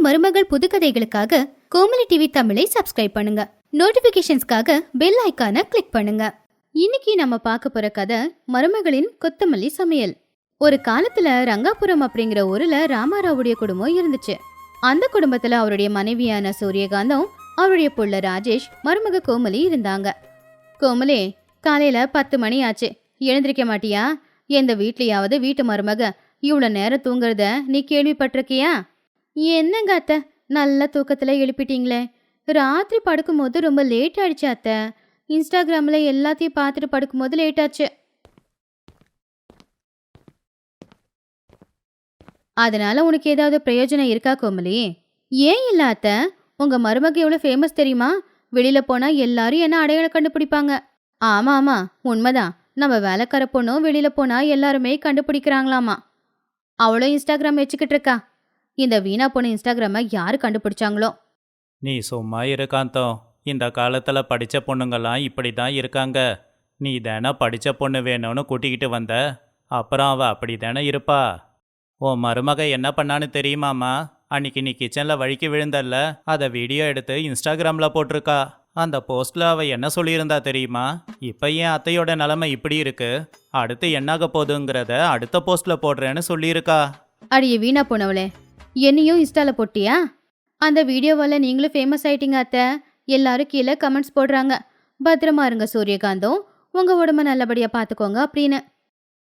மாமியார் மருமகள் புதுக்கதைகளுக்காக கோமலி டிவி தமிழை சப்ஸ்கிரைப் பண்ணுங்க. நோட்டிபிகேஷன்ஸ்க்காக பெல் ஐகானை கிளிக் பண்ணுங்க. இன்னைக்கு நம்ம பார்க்க போற கதை மருமகளின் கொத்தமல்லி சமையல். ஒரு காலத்துல ரங்காபுரம் அப்படிங்கிற ஊர்ல ராமாராவுடைய குடும்பம் இருந்துச்சு. அந்த குடும்பத்துல அவருடைய மனைவியான சூரியகாந்தம் அவருடைய புள்ள ராஜேஷ் மருமக கோமலி இருந்தாங்க. கோமலி காலையில பத்து மணி ஆச்சு. எழுந்திருக்க மாட்டியா? எந்த வீட்லயாவது வீட்டு மருமக இவ்வளோ நேரம் தூங்குறத நீ கேள்விப்பட்டிருக்கியா? என்னங்க அத்தை? நல்ல தூக்கத்தில் எழுப்பிட்டீங்களே. ராத்திரி படுக்கும்போது ரொம்ப லேட் ஆயிடுச்சு அத்தை. இன்ஸ்டாகிராமில் எல்லாத்தையும் பார்த்துட்டு படுக்கும்போது லேட் ஆச்சு. அதனால உனக்கு ஏதாவது பிரயோஜனம் இருக்கா கோமலி ஏன் இல்லை அத்தை? உங்கள் மருமக எவ்வளோ ஃபேமஸ் தெரியுமா? வெளியில் போனால் எல்லாரும் என்ன அடையாளம் கண்டுபிடிப்பாங்க. ஆமாம் ஆமாம் உண்மைதான். நம்ம வேலைக்கார பொண்ணும் வெளியில் போனால் எல்லாருமே கண்டுபிடிக்கிறாங்களாமா. அவளும் இன்ஸ்டாகிராம் வச்சுக்கிட்டு இருக்கா. இந்த வீணா பொண்ணு இன்ஸ்டாகிராமை யாரு கண்டுபிடிச்சாங்களோ? நீ சும்மா இருக்காந்தோம் இந்த காலத்தில் படித்த பொண்ணுங்கெல்லாம் இப்படி தான் இருக்காங்க. நீ தானே படித்த பொண்ணு வேணும்னு கூட்டிக்கிட்டு வந்த. அப்புறம் அவள் அப்படி தானே இருப்பா. உன் மருமக என்ன பண்ணான்னு தெரியுமாம்மா? அன்னைக்கு நீ கிச்சனில் வழுக்கி விழுந்தல்ல அதை வீடியோ எடுத்து இன்ஸ்டாகிராமில் போட்டிருக்கா. அந்த போஸ்ட்டில் அவள் என்ன சொல்லியிருந்தா தெரியுமா? இப்போ என் அத்தையோட நிலமை இப்படி இருக்கு. அடுத்து என்னாக போகுதுங்கிறத அடுத்த போஸ்ட்டில் போடுறேன்னு சொல்லியிருக்கா. அடியே வீணா போனவளே. என்னையும் இன்ஸ்டால போட்டியா? அந்த வீடியோவால நீங்களும் ஃபேமஸ் ஆயிட்டீங்க அத்தை. எல்லாரும் கீழே கமெண்ட்ஸ் போடுறாங்க. பத்திரமா இருங்க சூரியகாந்தம். உங்க உடம்ப நல்லபடியா பாத்துக்கோங்க அப்படின்னு.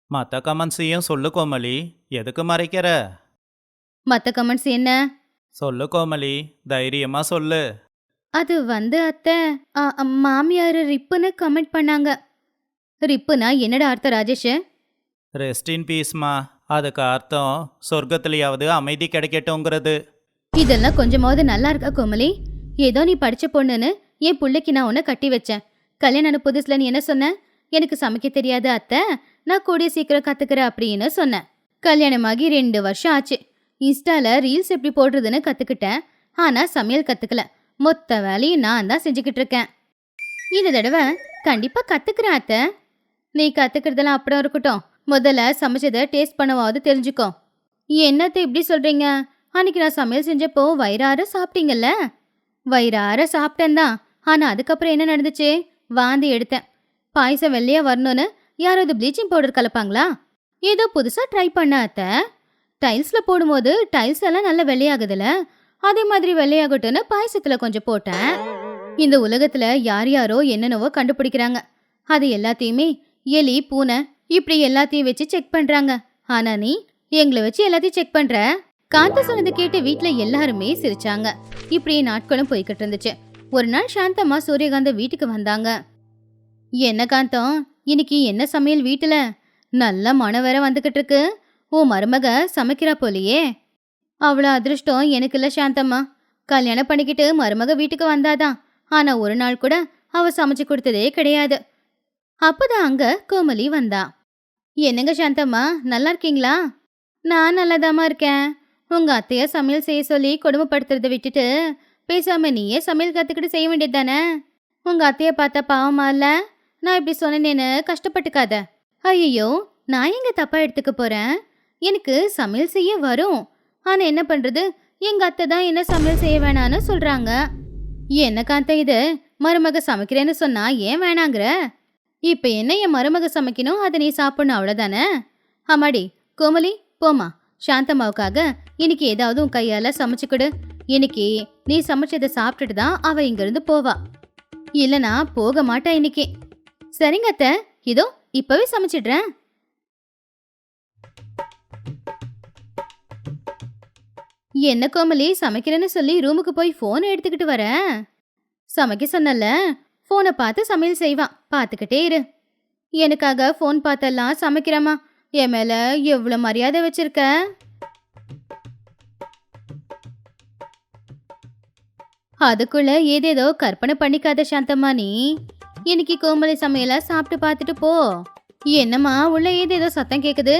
மற்ற கமெண்ட்ஸையும் சொல்லு கோமலி எதுக்கு மறைக்கிற? மத்த கமெண்ட்ஸ் என்ன? சொல்லு கோமலி தைரியமா சொல்லு. அது வந்து அத்தை ஆ, அ, மாமியார் ரிப்புன்னு கமெண்ட் பண்ணாங்க. ரிப்புனா என்னடா அர்த்தம் ராஜேஷ்? ரெஸ்ட் இன் பீஸ்மா அதுக்கு அர்த்தம் சொர்க்கத்திலேயாவது அமைதி கிடைக்கட்டுங்கிறது இதெல்லாம் கொஞ்சமாவது நல்லா இருக்கா கோமலி ஏதோ நீ படிச்ச பொண்ணுன்னு என் பிள்ளைக்கு நான் உன்னை கட்டி வச்சேன். கல்யாணம் ஆன புதுசுல நீ என்ன சொன்ன? எனக்கு சமைக்க தெரியாது அத்தை. நான் கூடிய சீக்கிரம் கத்துக்கிறேன் அப்படின்னு சொன்னேன். கல்யாணமாகி ரெண்டு வருஷம் ஆச்சு. இன்ஸ்டால ரீல்ஸ் எப்படி போடுறதுன்னு கத்துக்கிட்டேன். ஆனா சமையல் கத்துக்கல. மொத்த வேலையும் நான் தான் செஞ்சுக்கிட்டு இருக்கேன். இந்த தடவை கண்டிப்பா கத்துக்கிறேன் அத்தை. நீ கத்துக்கிறதெல்லாம் அப்புறம் இருக்கட்டும். முதல்ல சமைச்சதை டேஸ்ட் பண்ணவாவது தெரிஞ்சுக்கோ. என்னத்தை இப்படி சொல்றீங்க? அன்னைக்கு நான் சமையல் செஞ்சப்போ வயிறார சாப்பிட்டீங்கல்ல? வயிறார சாப்பிட்டேன் தான். ஆனா அதுக்கப்புறம் என்ன நடந்துச்சு? வாந்தி எடுத்தேன். பாயசம் வெள்ளையா வரணும்னு யாராவது ப்ளீச்சிங் பவுடர் கலப்பாங்களா? ஏதோ புதுசா ட்ரை பண்ண அத்தை. டைல்ஸ்ல போடும்போது டைல்ஸ் எல்லாம் நல்லா வெள்ளையாகுதுல. அதே மாதிரி வெள்ளையாகட்டும்னு பாயசத்துல கொஞ்சம் போட்டேன். இந்த உலகத்துல யார் யாரோ என்னென்னவோ கண்டுபிடிக்கிறாங்க. அது எல்லாத்தையுமே எலி பூனை இப்படி எல்லாத்தையும் வச்சு செக் பண்றாங்க. ஆனா நீ எங்களை வச்சு எல்லாத்தையும் செக் பண்ற? காந்த சொன்னதை கேட்டு வீட்டுல எல்லாருமே சிரிச்சாங்க. இப்படியே நாட்களும் போய்கிட்டு இருந்துச்சு. ஒரு நாள் சாந்தம்மா சூரியகாந்த வீட்டுக்கு வந்தாங்க. என்ன காந்தம்? இன்னைக்கு என்ன சமையல் வீட்டுல? நல்ல மனம் வேற வந்துகிட்டு இருக்கு. ஓ மருமக சமைக்கிறா போலியே. அவ்வளோ அதிர்ஷ்டம் எனக்கு இல்லை சாந்தம்மா. கல்யாணம் பண்ணிக்கிட்டு மருமக வீட்டுக்கு வந்தாதான். ஆனா ஒரு நாள் கூட அவ சமைச்சு கொடுத்ததே கிடையாது. அப்பதான் அங்க கோமலி வந்தா. என்னங்க சாந்தம்மா நல்லா இருக்கீங்களா நான் நல்லாதாம்மா இருக்கேன். உங்கள் அத்தையா சமையல் செய்ய சொல்லி கொடுமைப்படுத்துறத விட்டுட்டு பேசாமல் நீயே சமையல் கற்றுக்கிட்டு செய்ய வேண்டியது தானே உங்கள் அத்தையை பார்த்தா பாவமா இல்லை? நான் இப்படி சொன்னேன்னு கஷ்டப்பட்டுக்காத. ஐயோ நான் எங்கே தப்பாக எடுத்துக்க போகிறேன் எனக்கு சமையல் செய்ய வரும். ஆனால் என்ன பண்ணுறது எங்கள் அத்தை தான் என்ன சமையல் செய்ய வேணான்னு சொல்கிறாங்க என்ன காத்த இது? மருமக சமைக்கிறேன்னு சொன்னால் ஏன் வேணாங்கிற? இப்ப என்ன என் மருமக சமைக்கணும் அதை நீ சாப்பிடணும் அவ்வளோதானே ஆமாடி கோமலி போமா சாந்தம்மாவுக்காக இன்னைக்கு ஏதாவது உன் கையால சமைச்சு கொடு. இன்னைக்கு நீ சமைச்சதை சாப்பிட்டுட்டு தான் அவ இங்கிருந்து போவா. இல்லனா போக மாட்டா இன்னைக்கு. சரிங்க அத்த இதோ இப்பவே சமைச்சிடுறேன். என்ன கோமலி சமைக்கிறேன்னு சொல்லி ரூமுக்கு போய் ஃபோனை எடுத்துக்கிட்டு வர? சமைக்க சொன்னல? ஃபோனை பார்த்து சமையல் செய்வான். பார்த்துக்கிட்டே இரு. எனக்காக ஃபோன் பார்த்தெல்லாம் சமைக்கிறேம்மா என் மேலே எவ்வளோ மரியாதை வச்சிருக்க? அதுக்குள்ள ஏதேதோ கற்பனை பண்ணிக்காத சாந்தம்மா நீ. இன்னைக்கு கோமலை சமையலா சாப்பிட்டு பார்த்துட்டு போ. என்னம்மா உள்ள ஏதேதோ சத்தம் கேட்குது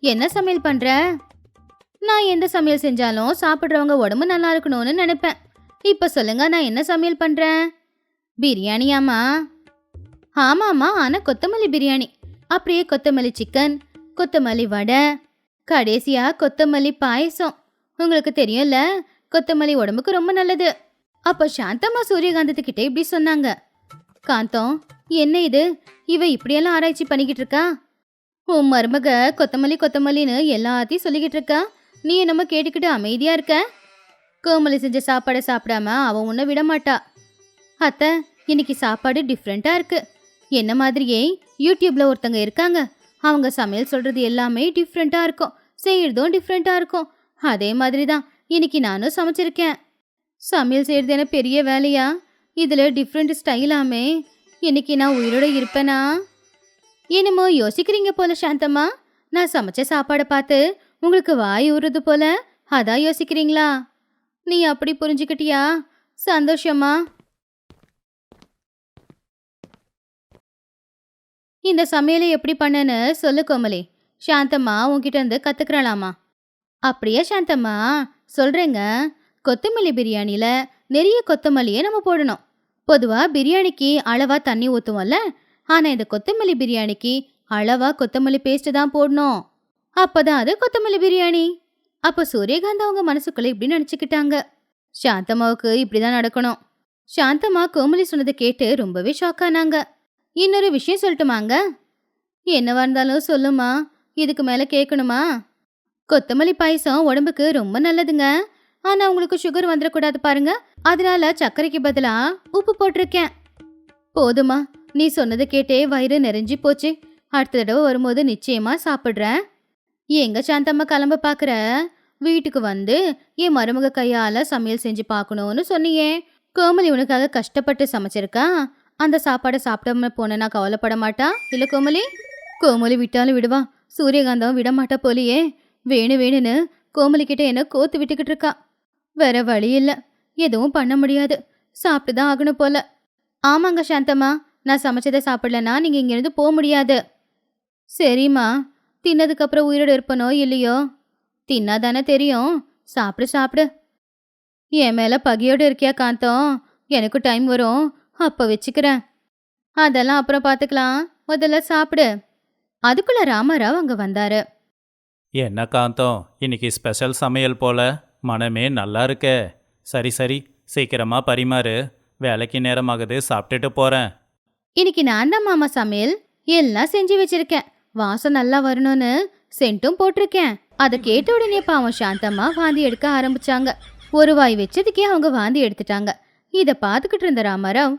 என்ன சமையல் பண்ற? நான் எந்த சமையல் செஞ்சாலும் சாப்பிட்றவங்க உடம்பு நல்லா இருக்கணும்னு நினைப்பேன். இப்போ சொல்லுங்க நான் என்ன சமையல் பண்றேன்? பிரியாணியாம்மா ஆமாம்மா ஆனால் கொத்தமல்லி பிரியாணி. அப்படியே கொத்தமல்லி சிக்கன் கொத்தமல்லி வடை கடைசியாக கொத்தமல்லி பாயசம். உங்களுக்கு தெரியும்ல கொத்தமல்லி உடம்புக்கு ரொம்ப நல்லது. அப்போ சாந்தம்மா சூரியகாந்தத்துக்கிட்ட இப்படி சொன்னாங்க. காந்தம் என்ன இது? இவ இப்படியெல்லாம் ஆராய்ச்சி பண்ணிக்கிட்டு இருக்கா? உன் மருமக கொத்தமல்லி கொத்தமல்லின்னு எல்லாத்தையும் சொல்லிக்கிட்டு இருக்கா? நீ என்னமோ கேட்டுக்கிட்டு அமைதியாக இருக்க? கோமலி செஞ்ச சாப்பாடை சாப்பிடாம அவன் உன்னை விட மாட்டா. அத்தை இன்னைக்கு சாப்பாடு டிஃப்ரெண்ட்டாக இருக்கு. என்ன மாதிரியே யூடியூப்பில் ஒருத்தங்க இருக்காங்க. அவங்க சமையல் சொல்கிறது எல்லாமே டிஃப்ரெண்ட்டாக இருக்கும். செய்கிறதும் டிஃப்ரெண்ட்டாக இருக்கும். அதே மாதிரி தான் இன்னைக்கு நானும் சமைச்சிருக்கேன். சமையல் செய்கிறது என்ன பெரிய வேலையா? இதில் டிஃப்ரெண்ட் ஸ்டைலாமே இன்னைக்கு நான் உயிரோட இருப்பேனா? என்னமோ யோசிக்கிறீங்க போல சாந்தம்மா. நான் சமைச்ச சாப்பாடை பார்த்து உங்களுக்கு வாய் ஊறுறது போல. அதான் யோசிக்கிறீங்களா? நீ அப்படி புரிஞ்சுக்கிட்டியா? சந்தோஷமா இந்த சமையலை எப்படி பண்ணேன்னு சொல்லு கோமலி. சாந்தம்மா உன்கிட்ட இருந்து கத்துக்கறலாமா? அப்படியே சாந்தம்மா. சொல்றேங்க. கொத்தமல்லி பிரியாணியில் நிறைய கொத்தமல்லியை நம்ம போடணும். பொதுவா பிரியாணிக்கு அளவா தண்ணி ஊத்துவோம்ல? ஆனா இந்த கொத்தமல்லி பிரியாணிக்கு அளவா கொத்தமல்லி பேஸ்ட் தான் போடணும். அப்பதான் அது கொத்தமல்லி பிரியாணி. அப்ப சூரியகாந்த் அவங்க மனசுக்குள்ள இப்படி நினைச்சுக்கிட்டாங்க. சாந்தம்மாவுக்கு இப்படி தான் நடக்கணும். சாந்தம்மா கோமலி சொன்னதை கேட்டு ரொம்பவே ஷாக் ஆனாங்க. இன்னொரு விஷயம் சொல்லட்டுமாங்க? என்னவா இருந்தாலும் சொல்லுமா. இதுக்கு மேலே கேட்கணுமா கொத்தமல்லி பாயசம் உடம்புக்கு ரொம்ப நல்லதுங்க. ஆனால் உங்களுக்கு சுகர் வந்துடக்கூடாது பாருங்க. அதனால சர்க்கரைக்கு பதிலாக உப்பு போட்டிருக்கேன். போதுமா. நீ சொன்னதை கேட்டே வயிறு நிறைஞ்சு போச்சு. அடுத்த தடவை வரும்போது நிச்சயமா சாப்பிட்றேன். எங்க சாந்தம்மா கிளம்ப பார்க்குற வீட்டுக்கு வந்து என் மருமக கையால் சமையல் செஞ்சு பார்க்கணும்னு சொன்னியே. கோமலி உனக்காக கஷ்டப்பட்டு சமைச்சிருக்கா? அந்த சாப்பாடை சாப்பிடாம போனேன்னா கவலைப்பட மாட்டா? இல்ல கோமலி? கோமலி விட்டாலும் விடுவா. சூரியகாந்தம் விட மாட்டா போலியே. வேணு வேணுன்னு கோமலி கிட்ட என்ன கோத்து விட்டுக்கிட்டு இருக்கா. வேற வழி இல்ல. எதுவும் பண்ண முடியாது. சாப்பிட்டு தான் ஆகணும் போல. ஆமாங்க சாந்தம்மா. நான் சமைச்சதை சாப்பிடலன்னா நீங்க இங்கிருந்து போக முடியாது. சரிம்மா. தின்னதுக்கு அப்புறம் உயிரோடு இருப்பனோ இல்லையோ? தின்னாதானே தெரியும். சாப்பிடு சாப்பிடு. என் மேல பகையோடு இருக்கியா காந்தம்? எனக்கு டைம் வரும். அப்ப வச்சுக்கிறேன். அதெல்லாம் அப்புறம் பார்த்துக்கலாம் முதல்ல சாப்பிடு. அதுக்குள்ள ராமராவ் அங்க வந்தாரு. என்ன காந்தம்? இன்னைக்கு ஸ்பெஷல் சமையல் போல. மனமே நல்லா இருக்கே. சரி சரி. சீக்கிரமா பரிமாறு. வேலைக்கு நேரமாகுது. சாப்பிட்டுட்டு போறேன். இன்னைக்கு நான் தான் மாமா சமையல். எல்லாம் செஞ்சு வச்சிருக்கேன். வாசம் நல்லா வரணும்னு சென்ட்டும் போட்டிருக்கேன். அதை கேட்ட உடனே பாவம் சாந்தம்மா வாந்தி எடுக்க ஆரம்பிச்சாங்க. ஒரு வாய் வச்சதுக்கே அவங்க வாந்தி எடுத்துட்டாங்க. இத பாத்துக்கிட்டு இருந்த ராமராவ்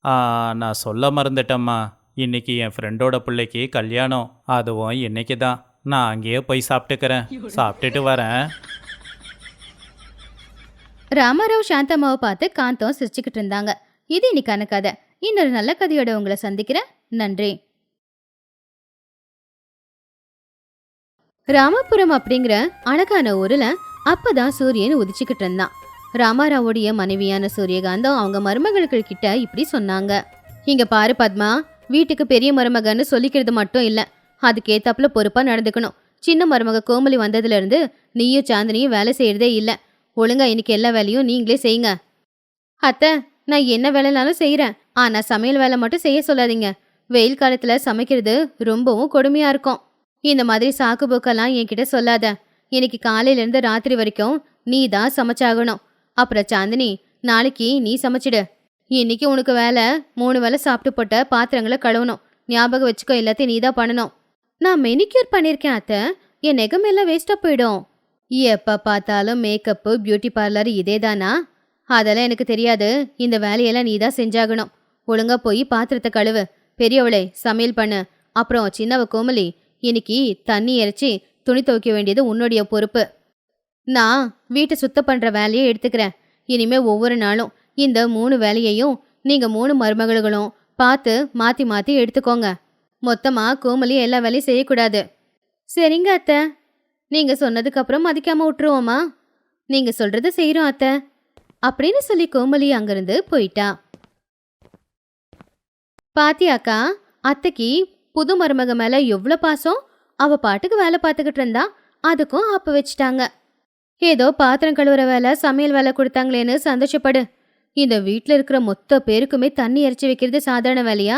நான் சொல்ல மறந்துட்டேம்மா. இன்னைக்கு என் ஃப்ரெண்டோட பிள்ளைக்கு கல்யாணம். அதுவும் இன்னைக்கு தான். நான் அங்கேயே போய் சாப்பிட்டுக்கிறேன். சாப்பிட்டுட்டு வரேன். ராமராவ் சாந்தம்மாவை பார்த்து காந்தம் சிரிச்சுக்கிட்டு இருந்தாங்க. இது இன்னைக்கான கதை. இன்னொரு நல்ல கதையோட உங்களை சந்திக்கிறேன். நன்றி. ராமபுரம் அப்படிங்கிற அழகான ஊர்ல அப்பதான் சூரியன் உதிச்சுக்கிட்டு இருந்தான். ராமாராவுடைய மனைவியான சூரியகாந்தம் அவங்க மருமகளுக்கு கிட்ட இப்படி சொன்னாங்க. இங்க பாரு பத்மா வீட்டுக்கு பெரிய மருமகன்னு சொல்லிக்கிறது மட்டும் இல்ல அதுக்கேத்தாப்புல பொறுப்பா நடந்துக்கணும். சின்ன மருமக கோமலி வந்ததுல இருந்து நீயும் சாந்தினியும் வேலை செய்யறதே இல்ல. ஒழுங்கா இன்னைக்கு எல்லா வேலையும் நீங்களே செய்யுங்க. அத்தை நான் என்ன வேலைனாலும் செய்யறேன் ஆனா சமையல் வேலை மட்டும் செய்ய சொல்லாதீங்க. வெயில் காலத்துல சமைக்கிறது ரொம்பவும் கொடுமையா இருக்கும். இந்த மாதிரி சாக்கு போக்கெல்லாம் என்கிட்ட சொல்லாத. இன்னைக்கு காலையில இருந்து ராத்திரி வரைக்கும் நீ தான் சமைச்சாகணும். அப்புறம் சாந்தினி நாளைக்கு நீ சமைச்சிடு. இன்னைக்கு உனக்கு வேலை மூணு வேலை சாப்பிட்டு போட்ட பாத்திரங்களை கழுவணும். ஞாபகம் வச்சுக்கோ எல்லாத்தையும் நீ தான் பண்ணணும். நான் மெனிக்யூர் பண்ணியிருக்கேன் அத்தை. என் நெகம் எல்லாம் வேஸ்ட்டாக போயிடும். எப்ப பார்த்தாலும் மேக்கப்பு பியூட்டி பார்லர் இதே தானா அதெல்லாம் எனக்கு தெரியாது. இந்த வேலையெல்லாம் நீ தான் செஞ்சாகணும். ஒழுங்கா போய் பாத்திரத்தை கழுவு. பெரியவளே சமையல் பண்ணு. அப்புறம் சின்னவ கோமலி இன்னைக்கு தண்ணி இறைச்சி துணி துவைக்க வேண்டியது உன்னுடைய பொறுப்பு. நான் வீட்டை சுத்தம் பண்ணுற வேலையை எடுத்துக்கிறேன். இனிமே ஒவ்வொரு நாளும் இந்த மூணு வேலையையும் நீங்கள் மூணு மருமகளும் பார்த்து மாற்றி மாற்றி எடுத்துக்கோங்க. மொத்தமா கோமலி எல்லா வேலையும் செய்யக்கூடாது. சரிங்க அத்தை. நீங்கள் சொன்னதுக்கு அப்புறம் மதிக்காம விட்டுருவோமா நீங்கள் சொல்கிறத செய்கிறோம் அத்தை. அப்படின்னு சொல்லி கோமலி அங்கிருந்து போயிட்டா. பாத்தியாக்கா அத்தைக்கு புது மருமக மேல எவ்வளோ பாசம்? அவள் பாட்டுக்கு வேலை பார்த்துக்கிட்டு இருந்தா அதுக்கும் ஆப்ப வச்சுட்டாங்க. ஏதோ பாத்திரம் கழுவுற வேலை சமையல் வேலை கொடுத்தாங்களேன்னு சந்தோஷப்படு. இந்த வீட்டில் இருக்கிற மொத்த பேருக்குமே தண்ணி இறைச்சி வைக்கிறது சாதாரண வேலையா?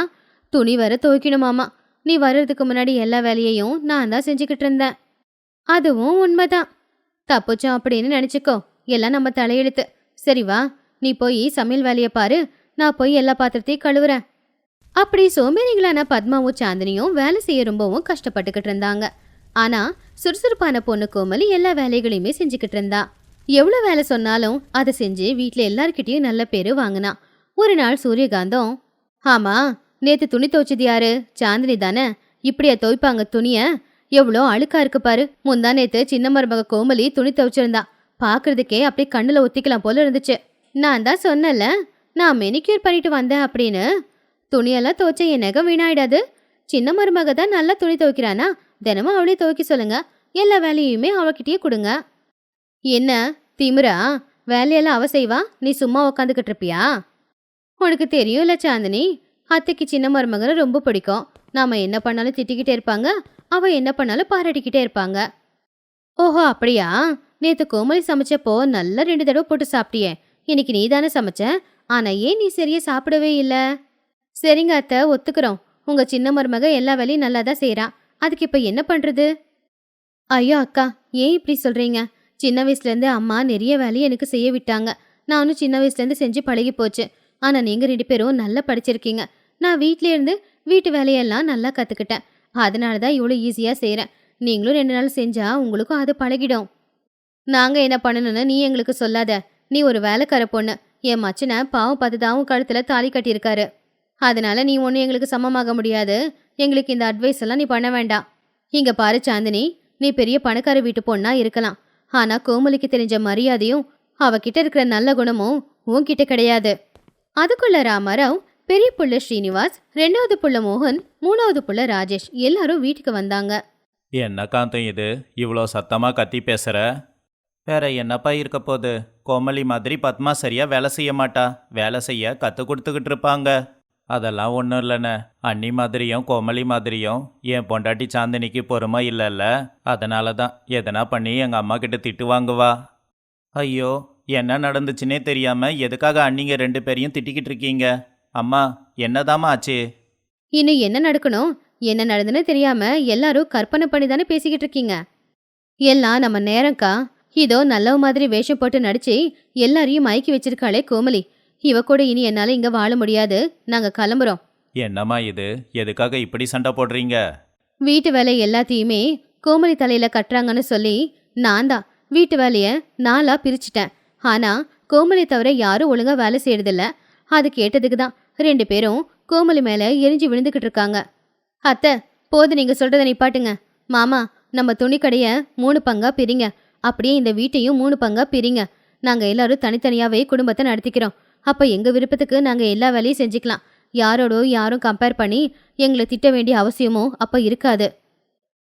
துணி வர துவைக்கணுமாமா நீ வர்றதுக்கு முன்னாடி எல்லா வேலையையும் நான் தான் செஞ்சுக்கிட்டு இருந்தேன். அதுவும் உண்மைதான். தப்புச்சோம் அப்படின்னு நினச்சிக்கோ. எல்லாம் நம்ம தலையெழுத்து. சரி வா நீ போய் சமையல் வேலையை பாரு. நான் போய் எல்லா பாத்திரத்தையும் கழுவுறேன். அப்படி சோம்பேறிங்களான பத்மாவும் சாந்தினியும் வேலை செய்ய ரொம்பவும் கஷ்டப்பட்டுக்கிட்டு இருந்தாங்க. ஆனா சுறுசுறுப்பான பொண்ணு கோமலி எல்லா வேலைகளையுமே செஞ்சுக்கிட்டு இருந்தா. எவ்வளோ வேலை சொன்னாலும் அதை செஞ்சு வீட்டில் எல்லார்கிட்டயும் நல்ல பேர் வாங்கினா. ஒரு நாள் சூரியகாந்தம் ஆமா நேற்று துணி துவைச்சது யாரு? சாந்தினி தானே? இப்படியா துவைப்பாங்க துணியை? எவ்வளோ அழுக்கா இருக்கு பாரு. முந்தா நேற்று சின்ன மருமக கோமலி துணி துவைச்சிருந்தா. பாக்குறதுக்கே அப்படியே கண்ணில் ஒத்திக்கலாம் போல இருந்துச்சு. நான் தான் சொன்னல நான் மெனிக்யூர் பண்ணிட்டு வந்தேன் அப்படின்னு. துணியெல்லாம் துவைச்ச என் நகம் வீணாயிடாது? சின்ன மருமக தான் நல்லா துணி துவைக்கிறானா? தினமும் அவளே துவைக்க சொல்லுங்க. எல்லா வேலையுமே அவகிட்டயே கொடுங்க. என்ன? திமிரா? வேலையெல்லாம் அவ செய்வா? நீ சும்மா உக்காந்துக்கிட்டு இருப்பியா? உனக்கு தெரியும்ல சாந்தினி. அத்தைக்கு சின்ன மருமகனை ரொம்ப பிடிக்கும். நாம என்ன பண்ணாலும் திட்டிக்கிட்டே இருப்பாங்க. அவ என்ன பண்ணாலும் பாராட்டிக்கிட்டே இருப்பாங்க. ஓஹோ அப்படியா? நேற்று கோமலி சமைச்சப்போ நல்லா ரெண்டு தடவை போட்டு சாப்பிட்டியே. இன்னைக்கு நீ தானே சமைச்ச? ஆனா ஏன் நீ சரியா சாப்பிடவே இல்லை? சரிங்க அத்தை ஒத்துக்கிறோம். உங்க சின்ன மருமக எல்லா வேலையும் நல்லா தான் செய்றா. அதுக்கு இப்ப என்ன பண்றது? ஐயோ அக்கா ஏன் இப்படி சொல்றீங்க? சின்ன வயசுலேருந்து அம்மா நிறைய வேலையை எனக்கு செய்ய விட்டாங்க. நானும் சின்ன வயசுலேருந்து செஞ்சு பழகி போச்சு. ஆனால் நீங்கள் ரெண்டு பேரும் நல்லா படிச்சிருக்கீங்க. நான் வீட்டிலேருந்து இருந்து வீட்டு வேலையெல்லாம் நல்லா கற்றுக்கிட்டேன் அதனால தான் இவ்வளோ ஈஸியாக செய்கிறேன் நீங்களும் ரெண்டு நாள் செஞ்சால் உங்களுக்கும் அது பழகிடும். நாங்கள் என்ன பண்ணணும்னு நீ எங்களுக்கு சொல்லாத. நீ ஒரு வேலைக்கார பொண்ணு. என் மச்சனை பாவம் பார்த்து தான் உன் தாலி கட்டியிருக்காரு. அதனால நீ ஒன்றும் எங்களுக்கு சமமாக முடியாது. எங்களுக்கு இந்த அட்வைஸ் எல்லாம் நீ பண்ண வேண்டாம். இங்க பாரு சாந்தினி நீ பெரிய பணக்கார வீட்டு பொண்ணா இருக்கலாம். ஆனா கோமலிக்கு தெரிஞ்ச மரியாதையும் அவகிட்ட இருக்கிற நல்ல குணமும் உன்கிட்ட கிடையாது. அதுக்குள்ள ராமராவ் பெரிய புள்ள ஸ்ரீனிவாஸ் ரெண்டாவது புள்ள மோகன் மூணாவது புள்ள ராஜேஷ் எல்லாரும் வீட்டுக்கு வந்தாங்க. என்ன காந்தம் இது? இவ்வளோ சத்தமாக கத்தி பேசுகிற வேற என்னப்பா இருக்க போகுது? கோமலி மாதிரி பத்மா சரியா வேலை செய்ய மாட்டா. வேலை செய்ய கற்றுக் கொடுத்துக்கிட்டு இருப்பாங்க. அதெல்லாம் ஒன்றும் இல்லைண்ணே. அண்ணி மாதிரியும் கோமலி மாதிரியும் என் பொண்டாட்டி சாந்தினிக்கு பொறுமை இல்லைல்ல. அதனால தான் எதனா பண்ணி எங்கள் அம்மா கிட்ட திட்டு வாங்குவா. ஐயோ என்ன நடந்துச்சுன்னே தெரியாமல் எதுக்காக அண்ணிங்க ரெண்டு பேரையும் திட்டிக்கிட்டு இருக்கீங்க? அம்மா என்னதாம்மா ஆச்சு? இன்னும் என்ன நடக்கணும்? என்ன நடந்துன்னு தெரியாம எல்லாரும் கற்பனை பண்ணி தானே பேசிக்கிட்டு இருக்கீங்க? எல்லாம் நம்ம நேரம்க்கா. இதோ நல்ல மாதிரி வேஷம் போட்டு நடிச்சு எல்லாரையும் மயக்கி வச்சிருக்காளே கோமலி இவ கூட இனி என்னால இங்க வாழ முடியாது. நாங்க கிளம்புறோம். என்னம்மா இது? எதுக்காக இப்படி சண்டை போடுறீங்க? வீட்டு வேலை எல்லாத்தையுமே கோமலி தலையில கட்டுறாங்கன்னு சொல்லி நான் தான். வீட்டு வேலைய நாளா பிரிச்சிட்டேன். ஆனா கோமலி தவிர யாரும் ஒழுங்கா வேலை செய்யறதில்ல. அது கேட்டதுக்கு தான் ரெண்டு பேரும் கோமலி மேல எரிஞ்சு விழுந்துகிட்டு இருக்காங்க. அத்தை போது நீங்க சொல்றத நிப்பாட்டுங்க. மாமா நம்ம துணிக்கடைய மூணு பங்கா பிரிங்க. அப்படியே இந்த வீட்டையும் மூணு பங்கா பிரிங்க. நாங்க எல்லாரும் தனித்தனியாவே குடும்பத்தை நடத்திக்கிறோம். அப்போ எங்கள் விருப்பத்துக்கு நாங்கள் எல்லா வேலையும் செஞ்சுக்கலாம். யாரோட யாரும் கம்பேர் பண்ணி எங்களை திட்ட வேண்டிய அவசியமும் அப்போ இருக்காது.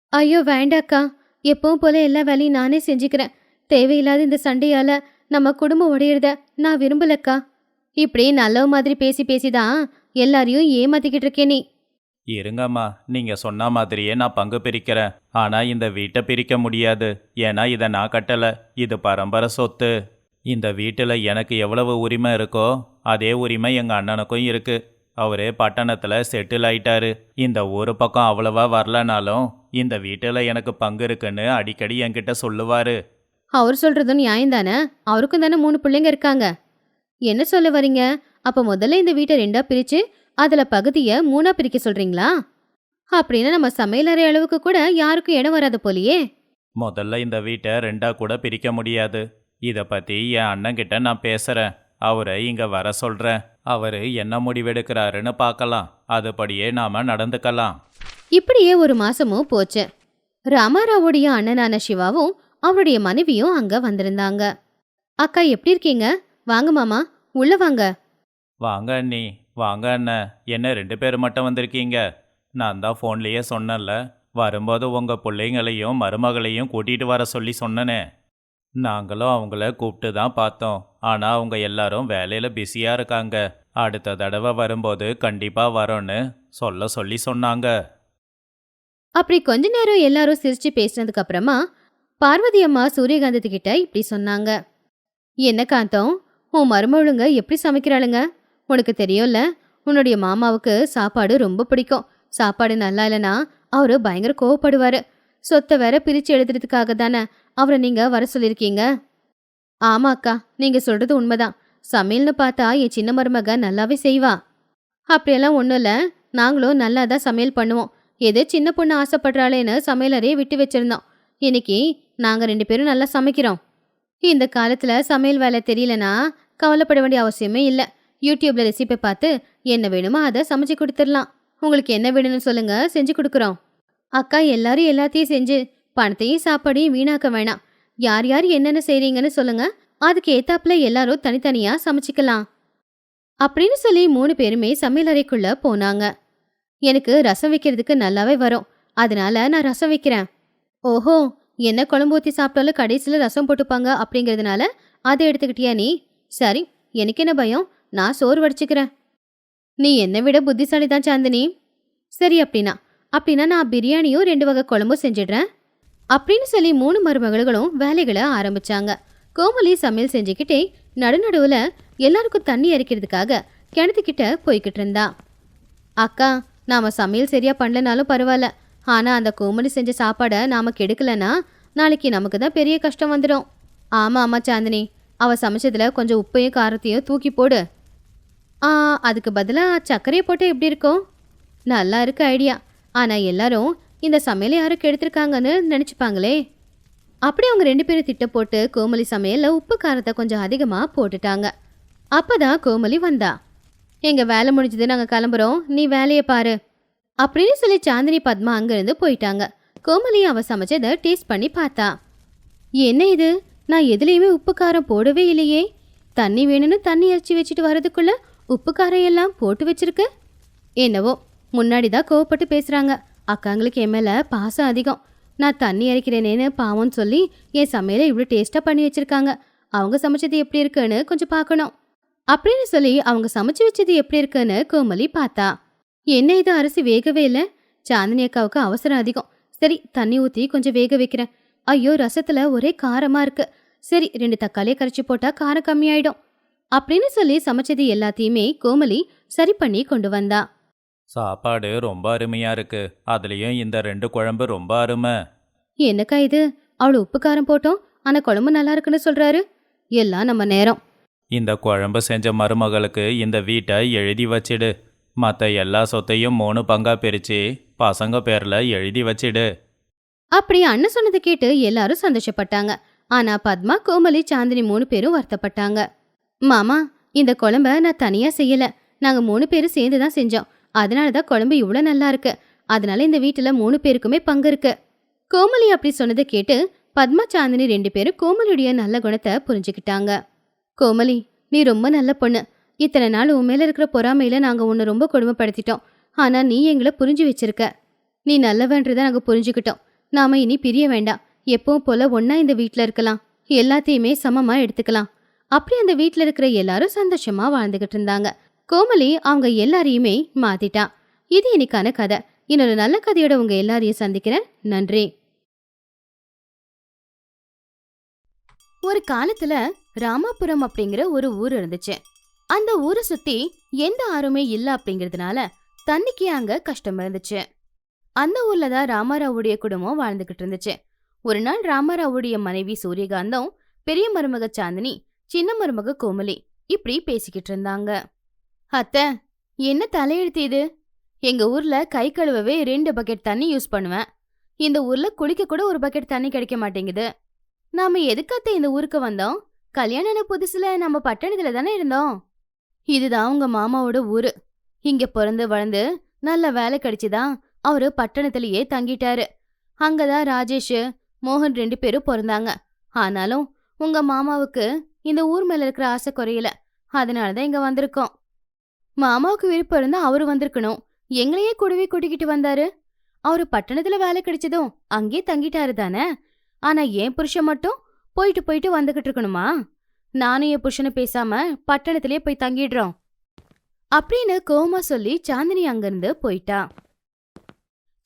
ஐயோ வேண்டாக்கா. எப்பவும் போல எல்லா வேலையும் நானே செஞ்சுக்கிறேன். தேவையில்லாத இந்த சண்டையால் நம்ம குடும்பம் உடையிறத நான் விரும்பலக்கா. இப்படி நல்ல மாதிரி பேசி பேசிதான் எல்லாரையும் ஏமாத்திக்கிட்டு இருக்கே நீ. இருங்கம்மா நீங்க சொன்ன மாதிரியே நான் பங்கு பிரிக்கிறேன். ஆனா இந்த வீட்டை பிரிக்க முடியாது. ஏன்னா இதை நான் கட்டல. இது பரம்பரை சொத்து. இந்த வீட்டில் எனக்கு எவ்வளவு உரிமை இருக்கோ அதே உரிமை எங்க அண்ணனுக்கும் இருக்கு. அவரே பட்டணத்துல செட்டில் ஆயிட்டாரு. இந்த ஊர் பக்கம் அவ்வளவா வரலனாலும் இந்த வீட்டில் எனக்கு பங்கு இருக்குன்னு அடிக்கடி என்கிட்ட சொல்லுவாரு. அவர் சொல்றதும் நியாயம் தானே அவருக்கும் தானே மூணு பிள்ளைங்க இருக்காங்க. என்ன சொல்ல வரீங்க? அப்ப முதல்ல இந்த வீட்டை ரெண்டா பிரிச்சு அதுல பகுதியை மூணா பிரிக்க சொல்றீங்களா? அப்படின்னா நம்ம சமையலறை அளவுக்கு கூட யாருக்கும் இடம் வராது போலியே. முதல்ல இந்த வீட்டை ரெண்டா கூட பிரிக்க முடியாது. இதை பத்தி என் அண்ணன் கிட்ட நான் பேசுறேன். அவரை இங்க வர சொல்றேன். அவரு என்ன முடிவெடுக்கிறாருன்னு பார்க்கலாம். அதுபடியே நாம நடந்துக்கலாம். இப்படியே ஒரு மாசமும் போச்சு. ராமாராவுடைய அண்ணனான சிவாவும் அவருடைய மனைவியும் அங்க வந்திருந்தாங்க. அக்கா எப்படி இருக்கீங்க? வாங்க மாமா உள்ள வாங்க. வாங்க அண்ணி வாங்க அண்ணன் என்ன ரெண்டு பேர் மட்டும் வந்திருக்கீங்க? நான் தான் ஃபோன்லேயே சொன்னேன்ல. வரும்போது உங்கள் பிள்ளைங்களையும் மருமகளையும் கூட்டிகிட்டு வர சொல்லி சொன்னனே. நாங்களும் அவங்கள கூப்பிட்டு தான் பார்த்தோம். ஆனால் அவங்க எல்லாரும் வேலையில் பிஸியாக இருக்காங்க. அடுத்த தடவை வரும்போது கண்டிப்பாக வரோன்னு சொல்ல சொல்லி சொன்னாங்க. அப்படி கொஞ்ச நேரம் எல்லாரும் சிரிச்சு பேசினதுக்கு அப்புறமா பார்வதி அம்மா சூரியகாந்தத்து கிட்ட இப்படி சொன்னாங்க. என்ன காந்தம்? உன் மருமொழுங்க எப்படி சமைக்கிறாளுங்க? உனக்கு தெரியும்ல உன்னுடைய மாமாவுக்கு சாப்பாடு ரொம்ப பிடிக்கும். சாப்பாடு நல்லா இல்லைன்னா அவரு பயங்கர கோவப்படுவாரு. சொத்தை வேற பிரிச்சு எழுதுறதுக்காக தானே அவரை நீங்க வர சொல்லியிருக்கீங்க? ஆமா அக்கா. நீங்க சொல்றது உண்மைதான். சமையல்னு பார்த்தா என் சின்ன மருமக நல்லாவே செய்வா. அப்படியெல்லாம் ஒன்றும் இல்லை. நாங்களும் நல்லா தான் சமையல் பண்ணுவோம். எது சின்ன பொண்ணு ஆசைப்படுறாளேன்னு சமையலறையை விட்டு வச்சிருந்தோம். இன்னைக்கு நாங்கள் ரெண்டு பேரும் நல்லா சமைக்கிறோம். இந்த காலத்தில் சமையல் வேலை தெரியலனா கவலைப்பட வேண்டிய அவசியமே இல்லை. யூடியூப்ல ரெசிபி பார்த்து என்ன வேணுமோ அதை சமைச்சு கொடுத்துடலாம். உங்களுக்கு என்ன வேணும்னு சொல்லுங்க. செஞ்சு கொடுக்குறோம். அக்கா எல்லாரும் எல்லாத்தையும் செஞ்சு பணத்தையும் சாப்பாடையும் வீணாக்க வேணாம். யார் யார் என்னென்ன செய்றீங்கன்னு சொல்லுங்க. அதுக்கு ஏத்தாப்புல எல்லாரும் தனித்தனியா சமைச்சிக்கலாம். அப்படின்னு சொல்லி மூணு பேருமே சமையலறைக்குள்ள போனாங்க. எனக்கு ரசம் வைக்கிறதுக்கு நல்லாவே வரும். அதனால நான் ரசம் வைக்கிறேன். ஓஹோ என்ன குழம்பு ஊற்றி சாப்பிட்டாலும் கடைசியில் ரசம் போட்டுப்பாங்க அப்படிங்கிறதுனால அதை எடுத்துக்கிட்டியா நீ? சரி எனக்கு என்ன பயம்? நான் சோறு வடிச்சுக்கிறேன். நீ என்னை விட புத்திசாலி தான் சாந்தினி. சரி அப்படின்னா அப்படின்னா நான் பிரியாணியும் ரெண்டு வகை குழம்பும் செஞ்சிடுறேன். அப்படின்னு சொல்லி மூணு மருமகளும் வேலைகளை ஆரம்பிச்சாங்க. கோமலி சமையல் செஞ்சுக்கிட்டே நடுநடுவில் எல்லாருக்கும் தண்ணி இறக்கிறதுக்காக கிணத்துக்கிட்ட போய்கிட்டு இருந்தா. அக்கா நாம் சமையல் சரியாக பண்ணலனாலும் பரவாயில்ல. ஆனால் அந்த கோமலி செஞ்ச சாப்பாடை நாம் கெடுக்கலனா நாளைக்கு நமக்கு தான் பெரிய கஷ்டம் வந்துடும் ஆமாம் ஆமாம் சாந்தினி. அவள் சமைச்சதில் கொஞ்சம் உப்பையும் காரத்தையும் தூக்கி போடு. ஆ அதுக்கு பதிலாக சர்க்கரையை போட்டால் எப்படி இருக்கும்? நல்லா இருக்கு ஐடியா. ஆனால் எல்லாரும் இந்த சமையலை யாரும் கெடுத்திருக்காங்கன்னு நினச்சிப்பாங்களே. அப்படி அவங்க ரெண்டு பேரும் திட்ட போட்டு கோமலி சமையலில் உப்பு காரத்தை கொஞ்சம் அதிகமாக போட்டுட்டாங்க. அப்போ தான் கோமலி வந்தா. எங்கள் வேலை முடிஞ்சது நாங்கள் கிளம்புறோம். நீ வேலையை பாரு. அப்படின்னு சொல்லி சாந்தினி பத்மா அங்கேருந்து போயிட்டாங்க. கோமலி அவள் சமைச்சதை டேஸ்ட் பண்ணி பார்த்தா. என்ன இது? நான் எதுலேயுமே உப்பு காரம் போடவே இல்லையே. தண்ணி வேணும்னு தண்ணி இறைச்சி வச்சுட்டு வரதுக்குள்ளே உப்பு காரம் எல்லாம் போட்டு வச்சிருக்கு. என்னவோ முன்னாடி தான் கோவப்பட்டு பேசுகிறாங்க அக்காங்களுக்கு என் மேல பாசம் அதிகம். நான் தண்ணி இறைக்கிறேனேன்னு பாவம்னு சொல்லி என் சமையலை இவ்வளோ டேஸ்ட்டாக பண்ணி வச்சிருக்காங்க. அவங்க சமைச்சது எப்படி இருக்குன்னு கொஞ்சம் பார்க்கணும். அப்படின்னு சொல்லி அவங்க சமைச்சு வச்சது எப்படி இருக்குன்னு கோமலி பார்த்தா என்ன இது அரிசி வேகவே இல்லை? சாந்தினி அக்காவுக்கு அவசரம் அதிகம். சரி தண்ணி ஊற்றி கொஞ்சம் வேக வைக்கிறேன். ஐயோ ரசத்துல ஒரே காரமா இருக்கு. சரி ரெண்டு தக்காளியை கரைச்சி போட்டா காரம் கம்மியாயிடும். அப்படின்னு சொல்லி சமைச்சது எல்லாத்தையுமே கோமலி சரி பண்ணி கொண்டு வந்தா. சாப்பாடு ரொம்ப அருமையா இருக்கு. அதுலயும் இந்த ரெண்டு குழம்பு ரொம்ப அருமை. என்னக்கா இது? அவளு உப்பு காரம் போட்டோம். ஆனா குழம்பு நல்லா இருக்குன்னு சொல்றாரு. எல்லாம் நம்ம நேரம். இந்த குழம்பு செஞ்ச மருமகளுக்கு இந்த வீட்டை எழுதி வச்சிடு. மற்ற எல்லா சொத்தையும் மூணு பங்கா பிரிச்சு பசங்க பேர்ல எழுதி வச்சிடு. அப்படி அண்ணன் சொன்னதை கேட்டு எல்லாரும் சந்தோஷப்பட்டாங்க. ஆனா பத்மா கோமலி சாந்தினி மூணு பேரும் வருத்தப்பட்டாங்க. மாமா இந்த குழம்ப நான் தனியா செய்யல. நாங்க மூணு பேரும் சேர்ந்து தான் செஞ்சோம். அதனால தான் குழம்பு இவ்வளோ நல்லா இருக்கு. அதனால இந்த வீட்டுல மூணு பேருக்குமே பங்கு இருக்கு. கோமலி அப்படி சொன்னதை கேட்டு பத்மா சாந்தினி ரெண்டு பேரும் கோமலியுடைய நல்ல குணத்தை புரிஞ்சுக்கிட்டாங்க. கோமலி நீ ரொம்ப நல்ல பொண்ணு. இத்தனை நாள் உன் மேல இருக்கிற பொறாமையில நாங்க உன்னை ரொம்ப கொடுமைப்படுத்திட்டோம். ஆனா நீ எங்களை புரிஞ்சு வச்சிருக்க. நீ நல்லவன்றதை நாங்க புரிஞ்சுக்கிட்டோம். நாம இனி பிரிய வேண்டாம். எப்பவும் போல ஒன்னா இந்த வீட்டில் இருக்கலாம். எல்லாத்தையுமே சமமா எடுத்துக்கலாம். அப்படி அந்த வீட்ல இருக்கிற எல்லாரும் சந்தோஷமா வாழ்ந்துகிட்டு இருந்தாங்க. கோமலி அவங்க எல்லாரையுமே மாத்திட்டா. இது இன்னைக்கான கதை. இன்னொரு நல்ல கதையோட உங்க எல்லாரையும் சந்திக்கிறேன். நன்றி. ஒரு காலத்துல ராமாபுரம் அப்படிங்கிற ஒரு ஊர் இருந்துச்சு. அந்த ஊரை சுத்தி எந்த ஆறுமே இல்ல அப்படிங்கறதுனால தண்ணிக்கு அங்க கஷ்டம் இருந்துச்சு. அந்த ஊர்ல தான் ராமாராவுடைய குடும்பம் வாழ்ந்துகிட்டு இருந்துச்சு. ஒரு நாள் ராமாராவுடைய மனைவி சூரியகாந்தம் பெரிய மருமக சாந்தினி சின்ன மருமக கோமலி இப்படி பேசிக்கிட்டு இருந்தாங்க. அத்த என்ன தலையெழுத்து இது? எங்க ஊர்ல கை கழுவவே ரெண்டு பக்கெட் தண்ணி யூஸ் பண்ணுவேன். இந்த ஊர்ல குளிக்க கூட ஒரு பக்கெட் தண்ணி கிடைக்க மாட்டேங்குது. நாம எதுக்காத்த இந்த ஊருக்கு வந்தோம்? கல்யாணம் புதுசுல நம்ம பட்டணத்துல தானே இருந்தோம். இதுதான் உங்க மாமாவோட ஊரு. இங்க பிறந்து வளர்ந்து நல்ல வேலை கிடைச்சுதான் அவரு பட்டணத்திலேயே தங்கிட்டாரு. அங்கதான் ராஜேஷ் மோகன் ரெண்டு பேரும் பிறந்தாங்க. ஆனாலும் உங்க மாமாவுக்கு இந்த ஊர் மேல இருக்கிற ஆசை குறையல. அதனாலதான் இங்க வந்திருக்கோம். மாமாவுக்கு விருப்பம் இருந்தா அவரு வந்திருக்கணும். எங்களையே கூடவே கூட்டிக்கிட்டு வந்தாரு. அவரு பட்டணத்துல வேலை கிடைச்சதும் அங்கேயே தங்கிட்டாரு தானே. ஆனா என் புருஷன் மட்டும் போயிட்டு போயிட்டு வந்துகிட்டு இருக்கணுமா? நானும் என் புருஷனை பேசாம பட்டணத்திலே போய் தங்கிடுறோம். அப்படின்னு கோமா சொல்லி சாந்தினி அங்கிருந்து போயிட்டா.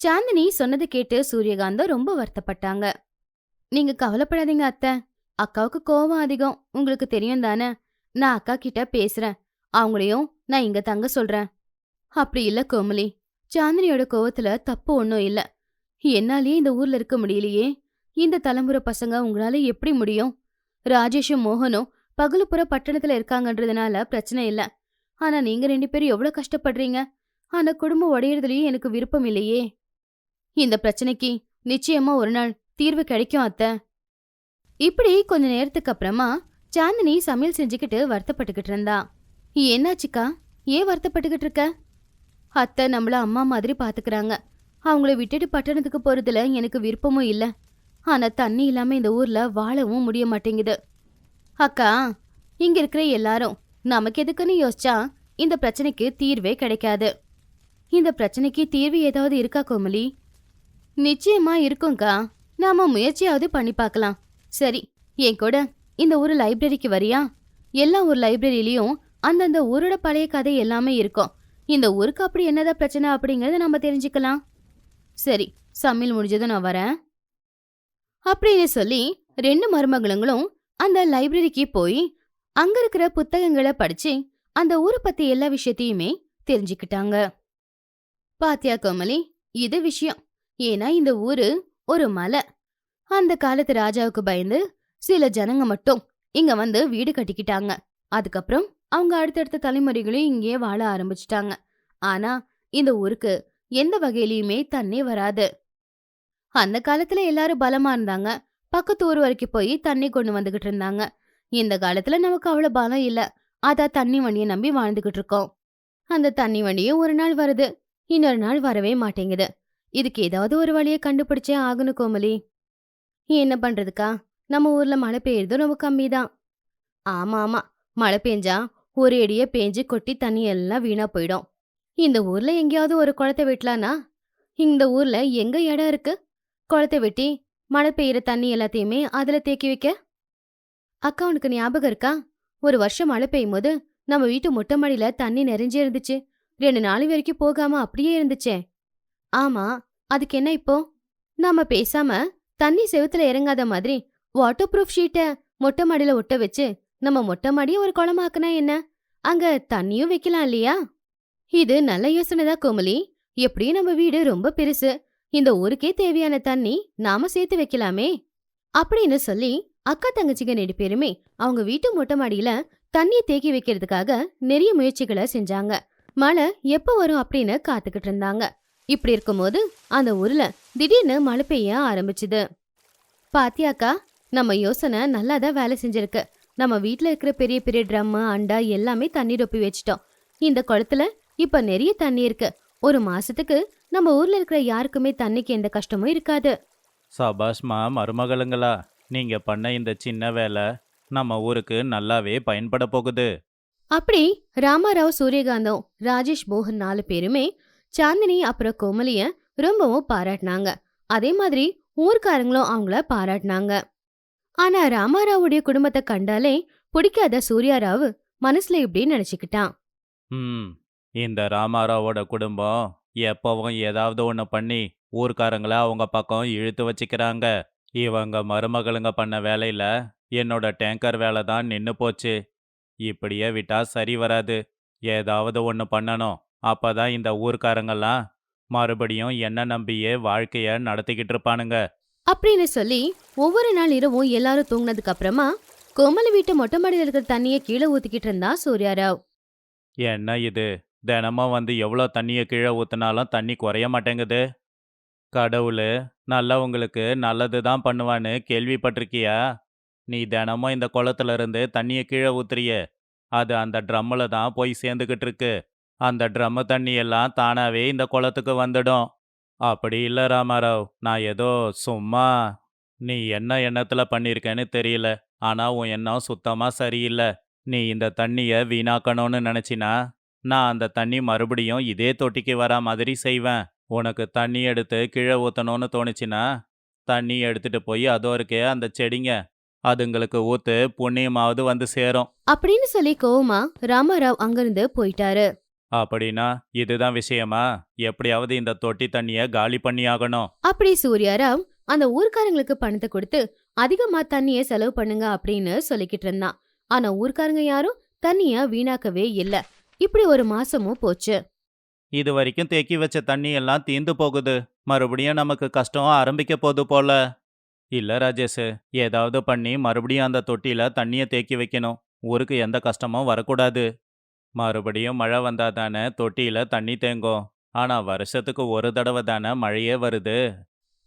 சாந்தினி சொன்னது கேட்டு சூரியகாந்தம் ரொம்ப வருத்தப்பட்டாங்க. நீங்க கவலைப்படாதீங்க அத்தை. அக்காவுக்கு கோவம் அதிகம். உங்களுக்கு தெரியும் தானே. நான் அக்கா கிட்ட பேசுறேன். அவங்களையும் நான் இங்க தங்க சொல்றேன். அப்படி இல்ல கோமலி. சாந்தினியோட கோவத்துல தப்பு ஒன்றும் இல்ல. என்னாலேயே இந்த ஊர்ல இருக்க முடியலையே. இந்த தலைமுறை பசங்க உங்களால எப்படி முடியும்? ராஜேஷும் மோகனும் பகலுப்புற பட்டணத்துல இருக்காங்கன்றதுனால பிரச்சனை இல்ல. ஆனா நீங்க ரெண்டு பேரும் எவ்வளவு கஷ்டப்படுறீங்க? ஆனா குடும்பம் உடையறதுலயும் எனக்கு விருப்பம் இல்லையே. இந்த பிரச்சனைக்கு நிச்சயமா ஒரு நாள் தீர்வு கிடைக்கும் அத்தை. இப்படி கொஞ்ச நேரத்துக்கு அப்புறமா சாந்தினி சமையல் செஞ்சுக்கிட்டு வருத்தப்பட்டுக்கிட்டு இருந்தா. என்னாச்சுக்கா? ஏன் வருத்தப்பட்டுக்கிட்டு இருக்க? அத்தை நம்மள அம்மா மாதிரி பாத்துக்கறாங்க. அவங்கள விட்டுட்டு பட்டணத்துக்கு போறதுல எனக்கு விருப்பமும் இல்ல. ஆனா தண்ணி இல்லாம இந்த ஊர்ல வாழவும் முடிய மாட்டேங்குது. அக்கா இங்க இருக்கிற எல்லாரும் நமக்கு எதுக்குன்னு யோசிச்சா இந்த பிரச்சனைக்கு தீர்வே கிடைக்காது. இந்த பிரச்சனைக்கு தீர்வு ஏதாவது இருக்கா கோமலி? நிச்சயமா இருக்கும்க்கா. நாம முயற்சியாவது பண்ணி பார்க்கலாம் சரி என் கூட இந்த ஊர் லைப்ரரிக்கு வரியா? எல்லா ஊர் லைப்ரரியிலையும் அந்தந்த ஊரோட பழைய கதை எல்லாமே இருக்கும். இந்த ஊருக்கு அப்படி என்னதான் பிரச்சனை அப்படிங்கறத நம்ம தெரிஞ்சுக்கலாம். சரி சமையல் முடிஞ்சதும் நான் வரேன். அப்படின்னு சொல்லி ரெண்டு மருமகளுங்களும் அந்த லைப்ரரிக்கு போய் அங்க இருக்கிற புத்தகங்களை படிச்சு அந்த ஊரை பத்தி எல்லா விஷயத்தையுமே தெரிஞ்சுக்கிட்டாங்க. பாத்தியா கோமலி இது விஷயம். ஏன்னா இந்த ஊரு ஒரு மலை. அந்த காலத்து ராஜாவுக்கு பயந்து சில ஜனங்க மட்டும் இங்க வந்து வீடு கட்டிக்கிட்டாங்க. அதுக்கப்புறம் அவங்க அடுத்தடுத்த தலைமுறைகளையும் இங்கேயே வாழ ஆரம்பிச்சிட்டாங்க. ஆனா இந்த ஊருக்கு எந்த வகையிலயுமே தண்ணி வராது. அந்த காலத்துல எல்லாரும் பலமா இருந்தாங்க. பக்கத்து ஊர் வரைக்கும் போய் தண்ணி கொண்டு வந்துகிட்டு இருந்தாங்க. இந்த காலத்துல நமக்கு அவ்வளவு பலம் இல்ல. அதான் தண்ணி வண்டியை நம்பி வாழ்ந்துகிட்டு இருக்கோம். அந்த தண்ணி வண்டியும் ஒரு நாள் வருது. இன்னொரு நாள் வரவே மாட்டேங்குது. இதுக்கு ஏதாவது ஒரு வழியை கண்டுபிடிச்சே ஆகணும் கோமலி. என்ன பண்றதுக்கா? நம்ம ஊர்ல மழை பெய்யறது ரொம்ப கம்மி தான் ஆமா ஆமா. மழை பெஞ்சா ஒரு அடியே பேஞ்சு கொட்டி தண்ணி எல்லாம் வீணா போயிடும். இந்த ஊர்ல எங்கேயாவது ஒரு குளத்தை வெட்டலானா? இந்த ஊர்ல எங்க இடம் இருக்கு? குளத்தை வெட்டி மழை பெய்யுற தண்ணி எல்லாத்தையுமே அதுல தேக்கி வைக்க? அக்கா உனக்கு ஞாபகம் இருக்கா? ஒரு வருஷம் மழை பெய்யும் போது நம்ம வீட்டு மொட்டை மாடியில தண்ணி நிறைஞ்சே இருந்துச்சு. ரெண்டு நாள் வரைக்கும் போகாம அப்படியே இருந்துச்சே. ஆமா அதுக்கு என்ன இப்போ? நாம பேசாம தண்ணி செவுத்துல இறங்காத மாதிரி வாட்டர் ப்ரூஃப் ஷீட்டை மொட்டை மாடியில ஒட்ட வச்சு நம்ம மொட்டை மாடியை ஒரு குளமாக்குனா என்ன? அங்க தண்ணியும் வைக்கலாம் இல்லையா? இது நல்ல யோசனை தான் கோமலி எப்படியும் நம்ம வீடு ரொம்ப பெருசு. இந்த ஊருக்கே தேவையான தண்ணி நாம சேர்த்து வைக்கலாமே. அப்படின்னு சொல்லி அக்கா தங்கச்சிங்க ரெண்டு பேருமே அவங்க வீட்டு மொட்டை மாடியில தண்ணியை தேக்கி வைக்கிறதுக்காக நிறைய முயற்சிகளை செஞ்சாங்க. மழை எப்போ வரும் அப்படின்னு காத்துக்கிட்டு இருந்தாங்க. இப்படி இருக்கும்போது அந்த ஊர்ல திடீர்னு மழை பெய்ய ஆரம்பிச்சுது. பாத்தியாக்கா நம்ம யோசனை நல்லா தான் வேலை செஞ்சிருக்கு. நம்ம வீட்ல இருக்கிற பெரிய பெரிய ட்ரம்மு அண்டா எல்லாமே தண்ணி ரொப்பி வச்சிட்டோம். இந்த குளத்துல இப்ப நிறைய தண்ணி இருக்கு. ஒரு மாசத்துக்கு நம்ம ஊர்ல இருக்கிற யாருக்குமே தண்ணிக்கு எந்த கஷ்டமும் இருக்காது. சபாஷ்மா மருமகளுங்களா நீங்க பண்ண இந்த சின்ன வேலை நம்ம ஊருக்கு நல்லாவே பயன்பட போகுது. அப்படி ராமாராவ் சூரியகாந்தம் ராஜேஷ் மோகன் நாலு பேருமே சாந்தினி அப்புறம் கோமலிய ரொம்பவும் பாராட்டினாங்க. அதே மாதிரி ஊர்க்காரங்களும் அவங்கள பாராட்டினாங்க. ஆனா ராமாராவுடைய குடும்பத்தை கண்டாலே பிடிக்காத சூர்யாராவ் மனசுல இப்படி நினைச்சுக்கிட்டான். ம் இந்த ராமாராவோட குடும்பம் எப்பவும் ஏதாவது ஒன்று பண்ணி ஊர்க்காரங்கள அவங்க பக்கம் இழுத்து வச்சுக்கிறாங்க. இவங்க மருமகளுங்க பண்ண வேலையில என்னோட டேங்கர் வேலை தான் நின்று போச்சு. இப்படியே விட்டா சரி வராது. ஏதாவது ஒன்று பண்ணணும். அப்பதான் இந்த ஊர்க்காரங்கெல்லாம் மறுபடியும் என்ன நம்பியே வாழ்க்கைய நடத்திக்கிட்டு இருப்பானுங்க. அப்படின்னு சொல்லி ஒவ்வொரு நாள் இரவும் எல்லாரும் தூங்கினதுக்கு அப்புறமா கோமலி வீட்டு மொட்டை மாடியில் இருக்கிற தண்ணியை கீழே ஊத்திக்கிட்டு இருந்தா சூர்யாராவ். என்ன இது? தினமும் வந்து எவ்வளோ தண்ணியை கீழே ஊத்துனாலும் தண்ணி குறைய மாட்டேங்குது. கடவுள் நல்லவங்களுக்கு நல்லது தான் பண்ணுவான்னு கேள்விப்பட்டிருக்கியா? நீ தினமும் இந்த குளத்துல இருந்து தண்ணியை கீழே ஊத்துறியே. அது அந்த ட்ரம்மில் தான் போய் சேர்ந்துக்கிட்டு இருக்கு. அந்த ட்ரம்மு தண்ணியெல்லாம் தானாவே இந்த குளத்துக்கு வந்துடும். அப்படி இல்லை ராமாராவ் நான் ஏதோ சும்மா நீ என்ன எண்ணத்தில் பண்ணியிருக்கேன்னு தெரியல. ஆனால் உன் எண்ணம் சுத்தமாக சரியில்லை. நீ இந்த தண்ணியை வீணாக்கணும்னு நினச்சினா நான் அந்த தண்ணி மறுபடியும் இதே தொட்டிக்கு வரா மாதிரி செய்வேன். உனக்கு தண்ணி எடுத்து கீழே ஊற்றணும்னு தோணுச்சுன்னா தண்ணி எடுத்துட்டு போய் அதோ இருக்கே அந்த செடிங்க அதுங்களுக்கு ஊத்து புண்ணியமாவது வந்து சேரும். அப்படின்னு சொல்லி கோவமா ராமராவ் அங்கிருந்து போயிட்டாரு. அப்படின்னா இதுதான் விஷயமா? எப்படியாவது இந்த தொட்டி தண்ணியை காலி பண்ணி ஆகணும். அப்படி சூர்யாராவ் அந்த ஊர்க்காரங்களுக்கு பணத்தை கொடுத்து அதிகமா தண்ணிய செலவு பண்ணுங்க அப்படின்னு சொல்லிக்கிட்டு இருந்தான். ஆனா ஊர்க்காரங்க யாரும் தண்ணிய வீணாக்கவே இல்ல. இப்படி ஒரு மாசமும் போச்சு. இது வரைக்கும் தேக்கி வச்ச தண்ணி எல்லாம் தீந்து போகுது. மறுபடியும் நமக்கு கஷ்டம் ஆரம்பிக்க போகுது போல. இல்ல ராஜேஷ் ஏதாவது பண்ணி மறுபடியும் அந்த தொட்டியில தண்ணிய தேக்கி வைக்கணும். ஊருக்கு எந்த கஷ்டமும் வரக்கூடாது. மறுபடியும் மழை வந்தா தானே தொட்டியில தண்ணி தேங்கும் ஆனா வருஷத்துக்கு ஒரு தடவை தானே மழையே வருது.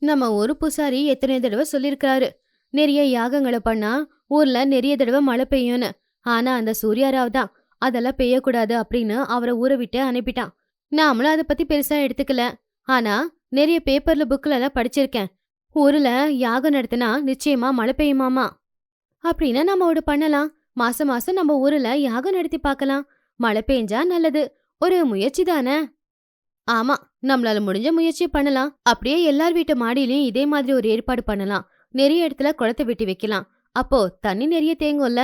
நம்ம ஒரு பூசாரி எத்தனை தடவை சொல்லியிருக்காரு நிறைய யாகங்களை பண்ணா ஊர்ல நிறைய தடவை மழை பெய்யும்னு. ஆனா அந்த சூர்யாராவ் தான் அதெல்லாம் பெய்யக்கூடாது அப்படின்னு அவரை ஊரை விட்டு அனுப்பிட்டான். நாமளும் அதை பத்தி பெருசா எடுத்துக்கல. ஆனா நிறைய பேப்பர்ல புக்ல எல்லாம் படிச்சிருக்கேன். ஊர்ல யாகம் நடத்தினா நிச்சயமா மழை பெய்யுமாமா? அப்படின்னா நம்ம ஒரு பண்ணலாம். மாசம் மாசம் நம்ம ஊர்ல யாகம் நடத்தி பார்க்கலாம். மழை பெஞ்சா நல்லது. ஒரு முயற்சி தானே? ஆமா நம்மளால முடிஞ்ச முயற்சி பண்ணலாம். அப்படியே எல்லார் வீட்டு மாடியிலயும் இதே மாதிரி ஒரு ஏற்பாடு பண்ணலாம். நிறைய இடத்துல குளத்தை வெட்டி வைக்கலாம். அப்போ தண்ணி நிறைய தேங்கும்ல?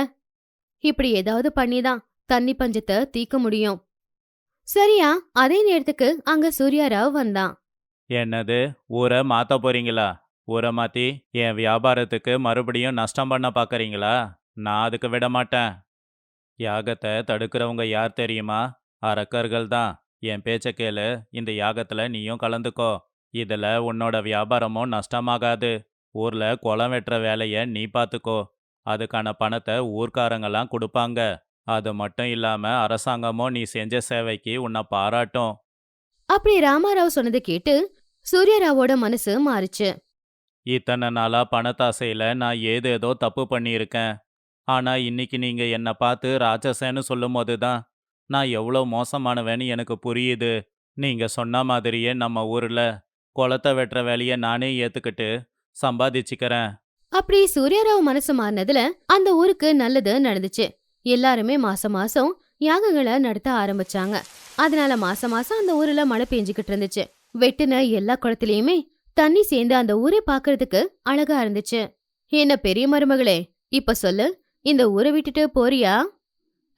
இப்படி ஏதாவது பண்ணிதான் தண்ணி பஞ்சத்தை தீக்க முடியும். சரியா அதே நேரத்துக்கு அங்க சூர்யாராவ் வந்தான். என்னது? ஊரை மாத்த போறீங்களா? ஊரை மாத்தி என் வியாபாரத்துக்கு மறுபடியும் நஷ்டம் பண்ண பாக்குறீங்களா? நான் அதுக்கு விட மாட்டேன். யாகத்தை தடுக்கிறவங்க யார் தெரியுமா? அரக்கர்கள் தான். என் பேச்ச கேளு. இந்த யாகத்துல நீயும் கலந்துக்கோ. இதுல உன்னோட வியாபாரமும் நஷ்டமாகாது. ஊர்ல குளம் வெட்டுற வேலைய நீ பார்த்துக்கோ அதுக்கான பணத்தை ஊர்க்காரங்கெல்லாம் கொடுப்பாங்க. அது மட்டும் இல்லாம அரசாங்கமும் நீ செஞ்ச சேவைக்கு உன்னை பாராட்டும். அப்படி ராமாராவ் சொன்னதை கேட்டு சூர்யாராவோட மனசு மாறுச்சு. இத்தனை நாளா பணத்தாசையில நான் ஏதேதோ தப்பு பண்ணியிருக்கேன். ஆனா இன்னைக்கு நீங்க என்னை பார்த்து ராட்சசன்னு சொல்லும்போது தான் நான் எவ்வளோ மோசமானவன்னு எனக்கு புரியுது. நீங்க சொன்ன மாதிரியே நம்ம ஊர்ல குளத்தை வெட்டுற வேலையை நானே ஏத்துக்கிட்டு சம்பாதிச்சுக்கிறேன். அப்படி சூர்யாராவ் மனசு மாறினதுல அந்த ஊருக்கு நல்லது நடந்துச்சு. எல்லாருமே மாசம் மாசம் யாகங்களை நடத்த ஆரம்பிச்சாங்க. அதனால மாசம் மாசம் அந்த ஊர்ல மழை பெஞ்சுக்கிட்டு இருந்துச்சு. வெட்டுன எல்லா குளத்திலயுமே தண்ணி சேர்ந்து அந்த ஊரே பாக்குறதுக்கு அழகா இருந்துச்சு. என்ன பெரிய மருமகளே இப்ப சொல்லு இந்த ஊரை விட்டுட்டு போறியா?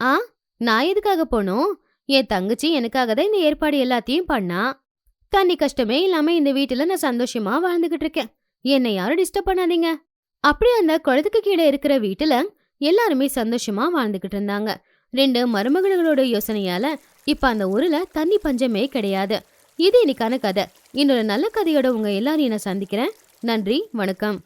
ஆ நான் எதுக்காக போனோம் என் தங்கச்சி எனக்காக தான் இந்த ஏற்பாடு எல்லாத்தையும் பண்ணா. தண்ணி கஷ்டமே இல்லாம இந்த வீட்டுல நான் சந்தோஷமா வாழ்ந்துகிட்டு இருக்கேன். என்னை யாரும் டிஸ்டர்ப் பண்ணாதீங்க. அப்படி அந்த குளத்துக்கு கீழே இருக்கிற வீட்டுல எல்லாருமே சந்தோஷமா வாழ்ந்துகிட்டு இருந்தாங்க. ரெண்டு மருமகளோட யோசனையால இப்ப அந்த ஊர்ல தண்ணி பஞ்சமே கிடையாது. இது இன்னைக்கான கதை. இன்னொரு நல்ல கதையோட உங்க எல்லாரையும் நான் சந்திக்கிறேன். நன்றி வணக்கம்.